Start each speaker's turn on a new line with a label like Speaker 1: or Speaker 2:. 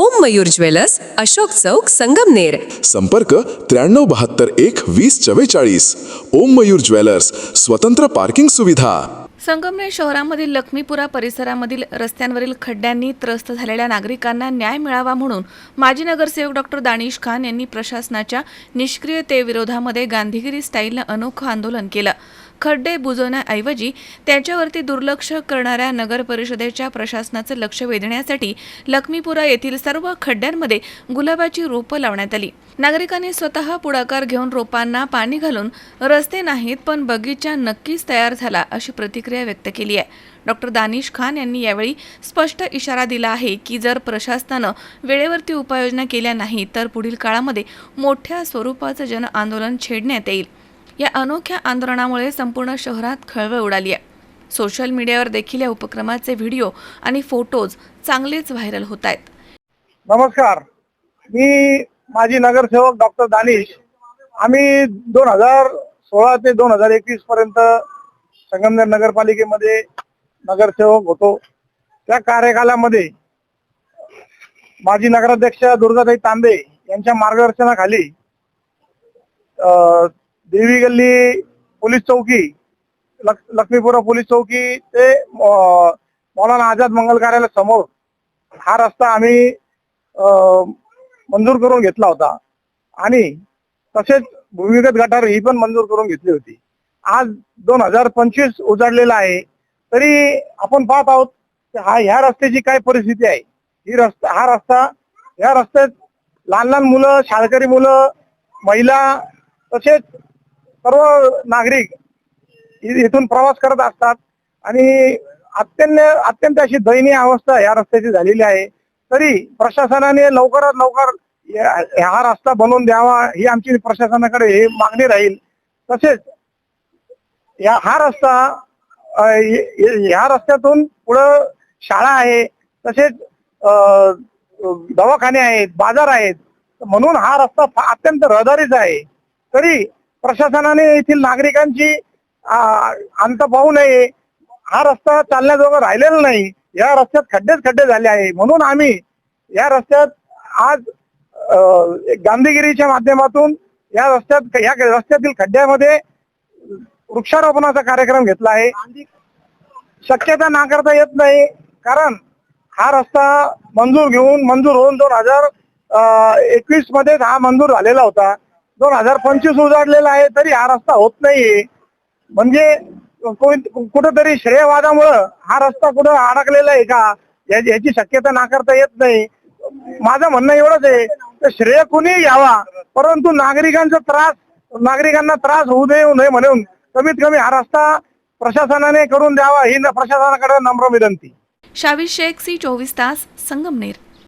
Speaker 1: ओम Mayur jewellers Ashok चौक संगमनेर
Speaker 2: संपर्क त्र्याण्णव बहात्तर एक वीस चव्वेचाळीस. ओम मयूर ज्वेलर्स स्वतंत्र पार्किंग सुविधा.
Speaker 3: संगमनेर शहरामधील लक्ष्मीपुरा परिसरामधील रस्त्यांवरील खड्ड्यांनी त्रस्त झालेल्या नागरिकांना न्याय मिळावा म्हणून माजी नगरसेवक डॉक्टर दानिश खान यांनी प्रशासनाच्या निष्क्रियतेविरोधामध्ये गांधीगिरी स्टाईलनं अनोखं आंदोलन केलं. खड्डे बुजवण्याऐवजी त्याच्यावरती दुर्लक्ष करणाऱ्या नगर परिषदेच्या प्रशासनाचं लक्ष वेधण्यासाठी लक्ष्मीपुरा येथील सर्व खड्ड्यांमध्ये गुलाबाची रोपं लावण्यात आली. नागरिकांनी स्वतः पुढाकार घेऊन रोपांना पाणी घालून रस्ते नाहीत पण बगीचा नक्कीच तयार झाला अशी प्रतिक्रिया व्यक्त केली आहे. डॉक्टर दानिश खान यांनी यावेळी स्पष्ट इशारा दिला आहे की जर प्रशासनानं वेळेवरती उपाययोजना केल्या नाही तर पुढील काळामध्ये मोठ्या स्वरूपाचं जन आंदोलन छेडण्यात येईल. या अनोख्या आंदोलनामुळे संपूर्ण शहरात खळबळ उडाली आहे. सोशल मीडियावर देखील या उपक्रमाचे व्हिडिओ आणि फोटोज चांगलेच व्हायरल होत आहेत.
Speaker 4: नमस्कार. मी माजी नगरसेवक डॉक्टर दानिश. आम्ही दोन हजार सोळा ते दोन हजार एकवीस पर्यंत संगमनेर नगरपालिकेमध्ये नगरसेवक होतो. त्या कार्यकालामध्ये माजी नगराध्यक्ष दुर्गाताई तांबे यांच्या मार्गदर्शनाखाली देवी गल्ली पोलीस चौकी लक्ष्मीपुरा पोलीस चौकी ते मौलाना आझाद मंगल कार्यालय समोर हा रस्ता आम्ही अं, मंजूर करून घेतला होता आणि तसेच भूमिगत गटार ही पण मंजूर करून घेतली होती आज दोन हजार पंचवीस उजाडलेला आहे तरी आपण पाहत आहोत की हा ह्या रस्त्याची काय परिस्थिती आहे ही रस्ता हा रस्ता ह्या रस्त्यात लहान लहान मुलं शाळकरी मुलं महिला तसेच सर्व नागरिक इथून प्रवास करत असतात. आणि अत्यंत अत्यंत अशी दयनीय अवस्था या रस्त्याची झालेली आहे. तरी प्रशासनाने लवकरात लवकर हा रस्ता बनवून द्यावा ही आमची प्रशासनाकडे हे मागणी राहील. तसेच या हा रस्ता ह्या रस्त्यातून पुढं शाळा आहे. तसेच दवाखाने आहेत बाजार आहेत. म्हणून हा रस्ता अत्यंत रहदारीचा आहे. तरी प्रशासनाने येथील नागरिकांची अंत पाहू नये. हा रस्ता चालण्याजोगा राहिलेला नाही. या रस्त्यात खड्डेच खड्डे झाले आहे. म्हणून आम्ही या रस्त्यात आज गांधीगिरीच्या माध्यमातून या रस्त्यात या रस्त्यातील खड्ड्यामध्ये वृक्षारोपणाचा कार्यक्रम घेतला आहे. शक्यता नाकारता येत नाही. कारण हा रस्ता मंजूर घेऊन मंजूर होऊन दोन हजार एकवीस मध्येच हा मंजूर झालेला होता. दोन हजार पंचवीस उजाडलेला आहे तरी हा रस्ता होत नाहीये म्हणजे कुठंतरी श्रेयवादामुळं हा रस्ता कुठं अडकलेला आहे का? याची शक्यता नाकारता येत नाही. माझं म्हणणं एवढंच आहे तर श्रेय कुणी घ्यावा परंतु नागरिकांचा त्रास नागरिकांना त्रास होऊ दे नये म्हणून कमीत कमी हा रस्ता प्रशासनाने करून द्यावा ही प्रशासनाकडे नम्र विनंती.
Speaker 3: शावी शेख सी चोवीस तास संगमनेर.